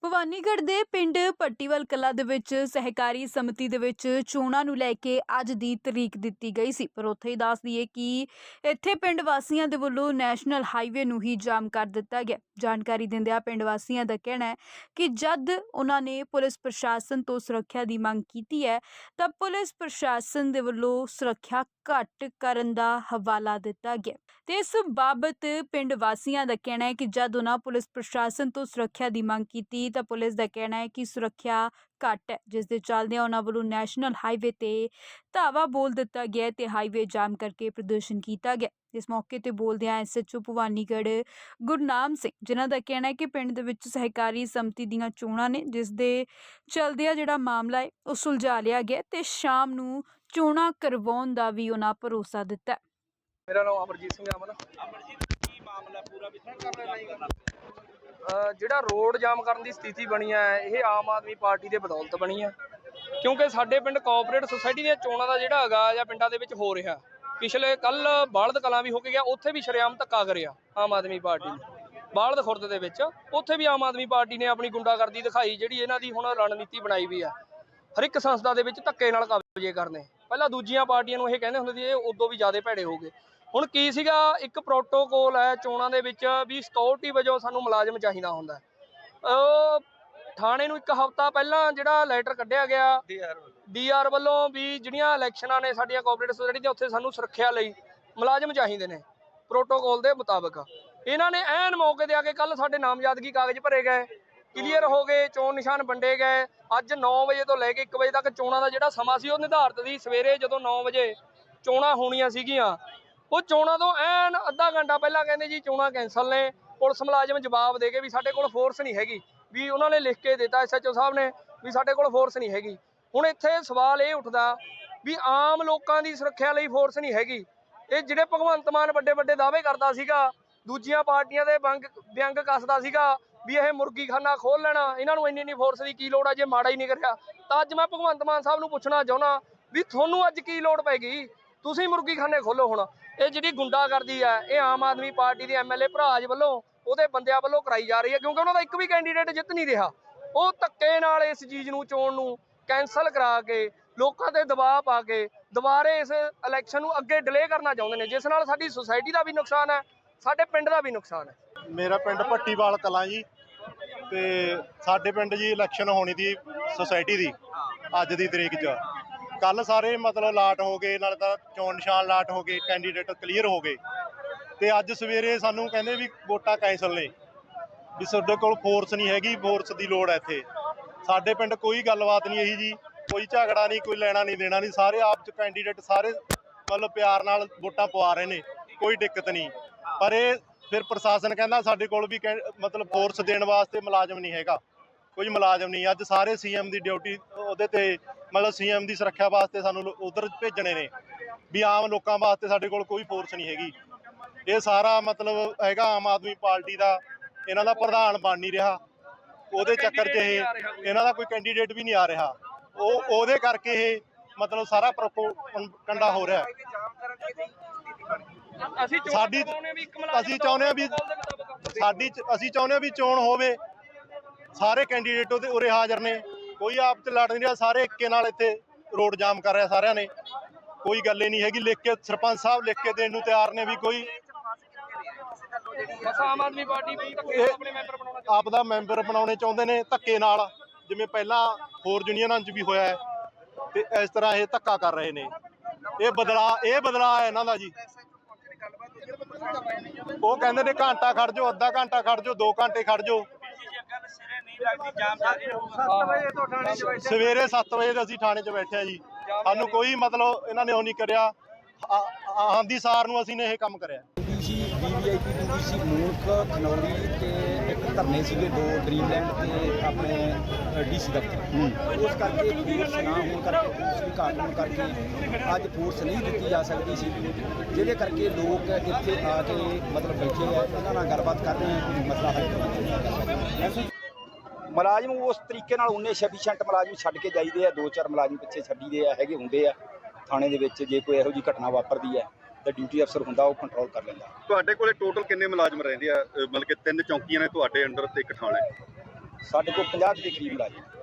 Бывает ਭਵਾਨੀਗੜ੍ਹ ਦੇ ਪਿੰਡ ਪੱਟੀਵਲ ਕਲਾ ਦੇ ਵਿੱਚ ਸਹਿਕਾਰੀ ਸਮਿਤੀ ਦੇ ਵਿੱਚ ਚੋਣਾਂ ਨੂੰ ਲੈ ਕੇ ਅੱਜ ਦੀ ਤਰੀਕ ਦਿੱਤੀ ਗਈ ਸੀ। ਪਰ ਉੱਥੇ ਹੀ ਦੱਸ ਦਈਏ ਕਿ ਇੱਥੇ ਪਿੰਡ ਵਾਸੀਆਂ ਦੇ ਵੱਲੋਂ ਨੈਸ਼ਨਲ ਹਾਈਵੇ ਨੂੰ ਹੀ ਜਾਮ ਕਰ ਦਿੱਤਾ ਗਿਆ। ਜਾਣਕਾਰੀ ਦਿੰਦਿਆਂ ਪਿੰਡ ਵਾਸੀਆਂ ਦਾ ਕਹਿਣਾ ਹੈ ਕਿ ਜਦ ਉਹਨਾਂ ਨੇ ਪੁਲਿਸ ਪ੍ਰਸ਼ਾਸਨ ਤੋਂ ਸੁਰੱਖਿਆ ਦੀ ਮੰਗ ਕੀਤੀ ਹੈ, ਤਾਂ ਪੁਲਿਸ ਪ੍ਰਸ਼ਾਸਨ ਦੇ ਵੱਲੋਂ ਸੁਰੱਖਿਆ ਘੱਟ ਕਰਨ ਦਾ ਹਵਾਲਾ ਦਿੱਤਾ ਗਿਆ। ਤੇ ਇਸ ਬਾਬਤ ਪਿੰਡ ਵਾਸੀਆਂ ਦਾ ਕਹਿਣਾ ਹੈ ਕਿ ਜਦ ਉਹਨਾਂ ਪੁਲਿਸ ਪ੍ਰਸ਼ਾਸਨ ਤੋਂ ਸੁਰੱਖਿਆ ਦੀ ਮੰਗ ਕੀਤੀ, ਤਾਂ ਪੁਲਿਸ ਦਾ ਕਹਿਣਾ ਹੈ ਕਿ ਸੁਰੱਖਿਆ ਘੱਟ ਹੈ ਜਿਸ ਦੇ ਚੱਲਦਿਆਂ ਉਹਨਾਂ ਵੱਲੋਂ ਨੈਸ਼ਨਲ ਹਾਈਵੇ ਤੇ ਧਾਵਾ ਬੋਲ ਦਿੱਤਾ ਗਿਆ ਤੇ ਹਾਈਵੇ ਜਾਮ ਕਰਕੇ ਪ੍ਰਦਰਸ਼ਨ ਕੀਤਾ ਗਿਆ ਇਸ ਮੌਕੇ ਤੇ ਬੋਲਦਿਆਂ ਐਸਐਚਓ ਭਵਾਨੀਗੜ੍ਹ ਗੁਰਨਾਮ ਸਿੰਘ ਜਿਨ੍ਹਾਂ ਦਾ ਕਹਿਣਾ ਹੈ ਕਿ ਪਿੰਡ ਦੇ ਵਿੱਚ ਸਹਿਕਾਰੀ ਸਮਿਤੀ ਦੀਆਂ ਚੋਣਾਂ ਨੇ ਜਿਸ ਦੇ ਚਲਦਿਆਂ ਜਿਹੜਾ ਮਾਮਲਾ ਹੈ ਉਹ ਸੁਲਝਾ ਲਿਆ ਗਿਆ ਤੇ ਸ਼ਾਮ ਨੂੰ ਚੋਣਾਂ ਕਰਵਾਉਣ ਦਾ ਵੀ ਉਹਨਾਂ ਭਰੋਸਾ ਦਿੱਤਾ। ਮੇਰਾ ਨਾਮ ਅਮਰਜੀਤ ਸਿੰਘ ਅਮਨ। ਅਮਰਜੀਤ ਕੀ ਮਾਮਲਾ ਪੂਰਾ ਵੀ ਅਹ ਜਿਹੜਾ ਰੋਡ ਜਾਮ ਕਰਨ ਦੀ ਸਥਿਤੀ ਬਣੀ ਹੈ, ਇਹ ਆਮ ਆਦਮੀ ਪਾਰਟੀ ਦੇ ਬਦੌਲਤ ਬਣੀ ਹੈ। ਕਿਉਂਕਿ ਸਾਡੇ ਪਿੰਡ ਕੋਆਪਰੇਟ ਸੁਸਾਇਟੀ ਦੀਆਂ ਚੋਣਾਂ ਦਾ ਜਿਹੜਾ ਹੈਗਾ ਜਾਂ ਪਿੰਡਾਂ ਦੇ ਵਿੱਚ ਹੋ ਰਿਹਾ। ਪਿਛਲੇ ਕੱਲ ਬਾਲਦ ਕਲਾਂ ਵੀ ਹੋ ਕੇ ਗਿਆ, ਉੱਥੇ ਵੀ ਸ਼ਰੇਆਮ ਧੱਕਾ ਕਰਿਆ ਆਮ ਆਦਮੀ ਪਾਰਟੀ ਨੇ। ਬਾਲਦ ਖੁਰਦ ਦੇ ਵਿੱਚ, ਉੱਥੇ ਵੀ ਆਮ ਆਦਮੀ ਪਾਰਟੀ ਨੇ ਆਪਣੀ ਗੁੰਡਾਗਰਦੀ ਦਿਖਾਈ, ਜਿਹੜੀ ਇਹਨਾਂ ਦੀ ਹੁਣ ਰਣਨੀਤੀ ਬਣਾਈ ਵੀ ਆ। ਹਰ ਇੱਕ ਸੰਸਥਾ ਦੇ ਵਿੱਚ ਧੱਕੇ ਨਾਲ ਕਬਜ਼ੇ ਕਰਨੇ। ਪਹਿਲਾਂ ਦੂਜੀਆਂ ਪਾਰਟੀਆਂ ਨੂੰ ਇਹ ਕਹਿੰਦੇ ਹੁੰਦੇ ਸੀ, ਇਹ ਉਦੋਂ ਵੀ ਜ਼ਿਆਦਾ ਭੈੜੇ ਹੋ ਗਏ। ਹੁਣ ਕੀ ਸੀਗਾ? ਇੱਕ ਪ੍ਰੋਟੋਕੋਲ ਹੈ ਚੋਣਾਂ ਦੇ ਵਿੱਚ ਵੀ ਸਿਕਿਉਰਿਟੀ ਵਜੋਂ ਸਾਨੂੰ ਮੁਲਾਜ਼ਮ ਚਾਹੀਦਾ ਹੁੰਦਾ। ਉਹ ਥਾਣੇ ਨੂੰ ਇੱਕ ਹਫ਼ਤਾ ਪਹਿਲਾਂ ਜਿਹੜਾ ਲੈਟਰ ਕੱਢਿਆ ਗਿਆ ਡੀਆਰ ਵੱਲੋਂ। ਵੀ ਜਿਹੜੀਆਂ ਇਲੈਕਸ਼ਨਾਂ ਨੇ ਸਾਡੀਆਂ ਕੋਆਪਰੇਟਿਵ ਸੋਸਾਇਟੀ ਦੀਆਂ ਉੱਥੇ ਸਾਨੂੰ ਸੁਰੱਖਿਆ ਲਈ ਮੁਲਾਜ਼ਮ ਚਾਹੀਦੇ ਨੇ ਪ੍ਰੋਟੋਕੋਲ ਦੇ ਮੁਤਾਬਕ। ਇਹਨਾਂ ਨੇ ਐਨ ਮੌਕੇ ਤੇ ਆ ਕੇ ਕੱਲ ਸਾਡੇ ਨਾਮਜ਼ਦਗੀ ਕਾਗਜ਼ ਭਰੇ ਗਏ ਕਲੀਅਰ ਹੋ ਗਏ ਚੋਣ ਨਿਸ਼ਾਨ ਵੰਡੇ ਗਏ। ਅੱਜ 9 ਵਜੇ ਤੋਂ ਲੈ ਕੇ 1 ਵਜੇ ਤੱਕ ਚੋਣਾਂ ਦਾ ਜਿਹੜਾ ਸਮਾਂ ਸੀ ਉਹ ਨਿਰਧਾਰਤ ਸੀ। ਸਵੇਰੇ ਜਦੋਂ 9 ਵਜੇ ਚੋਣਾਂ ਹੋਣੀਆਂ ਸੀਗੀਆਂ ਉਹ ਚੋਣਾਂ ਤੋਂ ਐਨ ਅੱਧਾ ਘੰਟਾ ਪਹਿਲਾਂ ਕਹਿੰਦੇ ਜੀ ਚੋਣਾਂ ਕੈਂਸਲ ਨੇ, ਪੁਲਿਸ ਮੁਲਾਜ਼ਮ ਜਵਾਬ ਦੇ ਕੇ ਵੀ ਸਾਡੇ ਕੋਲ ਫੋਰਸ ਨਹੀਂ ਹੈਗੀ। ਵੀ ਉਹਨਾਂ ਨੇ ਲਿਖ ਕੇ ਦਿੱਤਾ ਐਸਐਚਓ ਸਾਹਿਬ ਨੇ, ਵੀ ਸਾਡੇ ਕੋਲ ਫੋਰਸ ਨਹੀਂ ਹੈਗੀ। ਹੁਣ ਇੱਥੇ ਸਵਾਲ ਇਹ ਉੱਠਦਾ ਵੀ ਆਮ ਲੋਕਾਂ ਦੀ ਸੁਰੱਖਿਆ ਲਈ ਫੋਰਸ ਨਹੀਂ ਹੈਗੀ। ਇਹ ਜਿਹੜੇ ਭਗਵੰਤ ਮਾਨ ਵੱਡੇ ਵੱਡੇ ਦਾਅਵੇ ਕਰਦਾ ਸੀਗਾ, ਦੂਜੀਆਂ ਪਾਰਟੀਆਂ ਦੇ ਬੰਗ, ਵਿਅੰਗ ਕੱਸਦਾ ਸੀਗਾ ਵੀ ਇਹ ਮੁਰਗੀਖਾਨਾ ਖੋਲ ਲੈਣਾ, ਇਹਨਾਂ ਨੂੰ ਇੰਨੀ ਇੰਨੀ ਫੋਰਸ ਦੀ ਕੀ ਲੋੜ ਆ, ਜੇ ਮਾੜਾ ਹੀ ਨਹੀਂ ਕਰਿਆ। ਤਾਂ ਅੱਜ ਮੈਂ ਭਗਵੰਤ ਮਾਨ ਸਾਹਿਬ ਨੂੰ ਪੁੱਛਣਾ ਚਾਹੁੰਦਾ ਵੀ ਤੁਹਾਨੂੰ ਅੱਜ ਕੀ ਲੋੜ ਪੈ ਗਈ? ਤੁਸੀਂ ਮੁਰਗੀਖਾਨੇ ਖੋਲੋ ਹੁਣ। ਇਹ ਜਿਹੜੀ ਗੁੰਡਾਗਰਦੀ ਆ, ਇਹ ਆਮ ਆਦਮੀ ਪਾਰਟੀ ਦੇ ਐਮਐਲਏ ਭਰਾਜ ਵੱਲੋਂ, ਉਹਦੇ ਬੰਦਿਆਂ ਵੱਲੋਂ ਕਰਾਈ ਜਾ ਰਹੀ ਹੈ, ਕਿਉਂਕਿ ਉਹਨਾਂ ਦਾ ਇੱਕ ਵੀ ਕੈਂਡੀਡੇਟ ਜਿੱਤ ਨਹੀਂ ਰਿਹਾ। ਉਹ ਧੱਕੇ ਨਾਲ ਇਸ ਚੀਜ਼ ਨੂੰ ਚੋਣ ਨੂੰ ਕੈਨਸਲ ਕਰਾ ਕੇ, ਲੋਕਾਂ ਤੇ ਦਬਾਅ ਪਾ ਕੇ, ਦੁਬਾਰੇ ਇਸ ਇਲੈਕਸ਼ਨ ਨੂੰ ਅੱਗੇ ਡਿਲੇ ਕਰਨਾ ਚਾਹੁੰਦੇ ਨੇ, ਜਿਸ ਨਾਲ ਸਾਡੀ ਸੁਸਾਇਟੀ ਦਾ ਵੀ ਨੁਕਸਾਨ ਹੈ, ਸਾਡੇ ਪਿੰਡ ਦਾ ਵੀ ਨੁਕਸਾਨ ਹੈ। ਮੇਰਾ ਪਿੰਡ ਪੱਟੀਵਾਲ ਕਲਾਂ ਜੀ, ਤੇ ਸਾਡੇ ਪਿੰਡ ਜੀ ਇਲੈਕਸ਼ਨ ਹੋਣੀ ਦੀ ਸੁਸਾਇਟੀ ਦੀ, ਅੱਜ ਦੀ ਤਰੀਕ 'ਚ। ਕੱਲ ਸਾਰੇ ਮਤਲਬ ਲਾਟ ਹੋ ਗਏ, ਨਾਲ ਤਾਂ ਚੋਣ ਨਿਸ਼ਾਨ ਲਾਟ ਹੋ ਗਏ ਕੈਂਡੀਡੇਟ ਕਲੀਅਰ ਹੋ ਗਏ। ਤੇ ਅੱਜ ਸਵੇਰੇ ਸਾਨੂੰ ਕਹਿੰਦੇ ਵੀ ਵੋਟਾਂ ਕੈਂਸਲ ਨੇ। ਵੀ ਸਾਡੇ ਕੋਲ ਫੋਰਸ ਨਹੀਂ ਹੈਗੀ ਫੋਰਸ ਦੀ ਲੋੜ ਹੈ ਇੱਥੇ। ਸਾਡੇ ਪਿੰਡ ਕੋਈ ਗੱਲਬਾਤ ਨਹੀਂ ਇਹੀ ਜੀ, ਕੋਈ ਝਗੜਾ ਨਹੀਂ, ਕੋਈ ਲੈਣਾ ਨਹੀਂ ਦੇਣਾ ਨਹੀਂ। ਸਾਰੇ ਆਪ ਚ ਕੈਂਡੀਡੇਟ ਸਾਰੇ ਮਤਲਬ ਪਿਆਰ ਨਾਲ ਵੋਟਾਂ ਪਵਾ ਰਹੇ ਨੇ, ਕੋਈ ਦਿੱਕਤ ਨਹੀਂ। ਪਰ ਇਹ ਫਿਰ ਪ੍ਰਸ਼ਾਸਨ ਕਹਿੰਦਾ ਸਾਡੇ ਕੋਲ ਵੀ ਕੈ- ਮਤਲਬ ਫੋਰਸ ਦੇਣ ਵਾਸਤੇ ਮੁਲਾਜ਼ਮ ਨਹੀਂ ਹੈਗਾ। ਕੋਈ ਮੁਲਾਜ਼ਮ ਨਹੀਂ ਅੱਜ ਸਾਰੇ ਸੀਐਮ ਦੀ ਡਿਊਟੀ ਉਹਦੇ ਤੇ ਮਤਲਬ ਸੀਐਮ ਦੀ ਸੁਰੱਖਿਆ ਵਾਸਤੇ ਸਾਨੂੰ ਉਧਰ ਭੇਜਣੇ ਨੇ ਵੀ ਆਮ ਲੋਕਾਂ ਵਾਸਤੇ ਸਾਡੇ ਕੋਲ ਕੋਈ ਫੋਰਸ ਨਹੀਂ ਹੈਗੀ। ਇਹ ਸਾਰਾ ਮਤਲਬ ਹੈਗਾ ਆਮ ਆਦਮੀ ਪਾਰਟੀ ਦਾ ਇਹਨਾਂ ਦਾ ਪ੍ਰਧਾਨ ਬਣ ਨਹੀਂ ਰਿਹਾ। ਉਹਦੇ ਚੱਕਰ 'ਚ ਇਹ ਇਹਨਾਂ ਦਾ ਕੋਈ ਕੈਂਡੀਡੇਟ ਵੀ ਨਹੀਂ ਆ ਰਿਹਾ। ਉਹ ਉਹਦੇ ਕਰਕੇ ਇਹ ਮਤਲਬ ਸਾਰਾ ਕੰਡਾ ਹੋ ਰਿਹਾ। ਸਾਡੀ- ਅਸੀਂ ਚਾਹੁੰਦੇ ਹਾਂ ਵੀ। ਸਾਡੀ ਅਸੀਂ ਚਾਹੁੰਦੇ ਹਾਂ ਵੀ ਚੋਣ ਹੋਵੇ। ਸਾਰੇ ਕੈਂਡੀਡੇਟ ਉਹਦੇ ਉਰੇ ਹਾਜ਼ਰ ਨੇ। ਕੋਈ ਆਪ ਚ ਲੜ ਨਹੀਂ ਰਿਹਾ ਸਾਰੇ ਇੱਕੇ ਨਾਲ ਇੱਥੇ ਰੋਡ ਜਾਮ ਕਰ ਰਿਹਾ ਸਾਰਿਆਂ ਨੇ। ਕੋਈ ਗੱਲ ਹੀ ਨਹੀਂ ਹੈਗੀ ਲਿਖ ਕੇ ਸਰਪੰਚ ਸਾਹਿਬ ਲਿਖ ਕੇ ਦੇਣ ਨੂੰ ਤਿਆਰ ਨੇ ਵੀ ਕੋਈ। ਆਮ ਆਦਮੀ ਪਾਰਟੀ ਆਪਣੇ ਮੈਂਬਰ ਬਣਾਉਣਾ ਆਪ ਦਾ ਮੈਂਬਰ ਬਣਾਉਣੇ ਚਾਹੁੰਦੇ ਨੇ ਧੱਕੇ ਨਾਲ। ਜਿਵੇਂ ਪਹਿਲਾਂ ਹੋਰ ਯੂਨੀਅਨਾਂ 'ਚ ਵੀ ਹੋਇਆ ਹੈ ਤੇ ਇਸ ਤਰ੍ਹਾਂ ਇਹ ਧੱਕਾ ਕਰ ਰਹੇ ਨੇ। ਇਹ ਬਦਲਾ ਇਹ ਬਦਲਾ ਹੈ ਇਹਨਾਂ ਦਾ ਜੀ। ਉਹ ਕਹਿੰਦੇ ਨੇ ਘੰਟਾ ਖੜ ਜਾਓ ਅੱਧਾ ਘੰਟਾ ਖੜ ਜਾਓ 2 ਘੰਟੇ ਖੜ ਜਾਓ। ਸਵੇਰੇ 7 ਵਜੇ ਦੇ ਅਸੀਂ ਥਾਣੇ 'ਚ ਬੈਠੇ ਆ ਜੀ। ਸਾਨੂੰ ਕੋਈ ਮਤਲਬ ਇਹਨਾਂ ਨੇ ਉਹ ਨਹੀਂ ਕਰਿਆ। ਆਂਦੀ ਸਾਰ ਨੂੰ ਅਸੀਂ ਨੇ ਇਹ ਕੰਮ ਕਰਿਆ। ਸੀ ਵੀਵੀਆਈਪੀ ਡੀਸੀ ਮੂਰਖ ਖਨੌਰੀ ਤੇ ਇੱਕ ਧਰਨੇ ਸੀਗੇ ਦੋ ਡ੍ਰੀਮਲੈਂਡ ਤੇ ਆਪਣੇ ਡੀਸੀ ਦਫ਼ਤਰ। ਉਸ ਕਰਕੇ ਫੋਰਸ ਨਾ ਹੋਣ ਕਰਕੇ ਫੋਰਸ ਦੀ ਘਾਟ ਹੋਣ ਕਰਕੇ ਅੱਜ ਫੋਰਸ ਨਹੀਂ ਦਿੱਤੀ ਜਾ ਸਕਦੀ ਸੀ। ਜਿਹਦੇ ਕਰਕੇ ਲੋਕ ਇੱਥੇ ਆ ਕੇ ਮਤਲਬ ਬੈਠੇ ਆ। ਉਹਨਾਂ ਨਾਲ ਗੱਲਬਾਤ ਕਰ ਰਹੇ ਆ ਕੋਈ ਮਸਲਾ ਹੱਲ ਕਰਨ ਮੁਲਾਜ਼ਮ ਉਸ ਤਰੀਕੇ ਨਾਲ ਉਹਨੇ ਸਫੀਸ਼ੀਐਂਟ ਮੁਲਾਜ਼ਮ ਛੱਡ ਕੇ ਜਾਈਦੇ ਆ ਦੋ ਚਾਰ ਮੁਲਾਜ਼ਮ ਪਿੱਛੇ ਛੱਡੀਦੇ ਆ ਹੈਗੇ ਹੁੰਦੇ ਆ ਥਾਣੇ ਦੇ ਵਿੱਚ ਜੇ ਕੋਈ ਇਹੋ ਜੀ ਘਟਨਾ ਵਾਪਰਦੀ ਹੈ ਤਾਂ ਡਿਊਟੀ ਅਫਸਰ ਹੁੰਦਾ ਉਹ ਕੰਟਰੋਲ ਕਰ ਲੈਂਦਾ। ਤੁਹਾਡੇ ਕੋਲੇ ਟੋਟਲ ਕਿੰਨੇ ਮੁਲਾਜ਼ਮ ਰਹਿੰਦੇ ਆ? ਮਤਲਬ ਕਿ ਤਿੰਨ ਚੌਂਕੀਆਂ ਨੇ ਤੁਹਾਡੇ ਅੰਡਰ ਤੇ ਇੱਕ ਥਾਣਾ? ਸਾਡੇ ਕੋਲ 50 ਦੇ ਕਰੀਬ ਮੁਲਾਜ਼ਮ।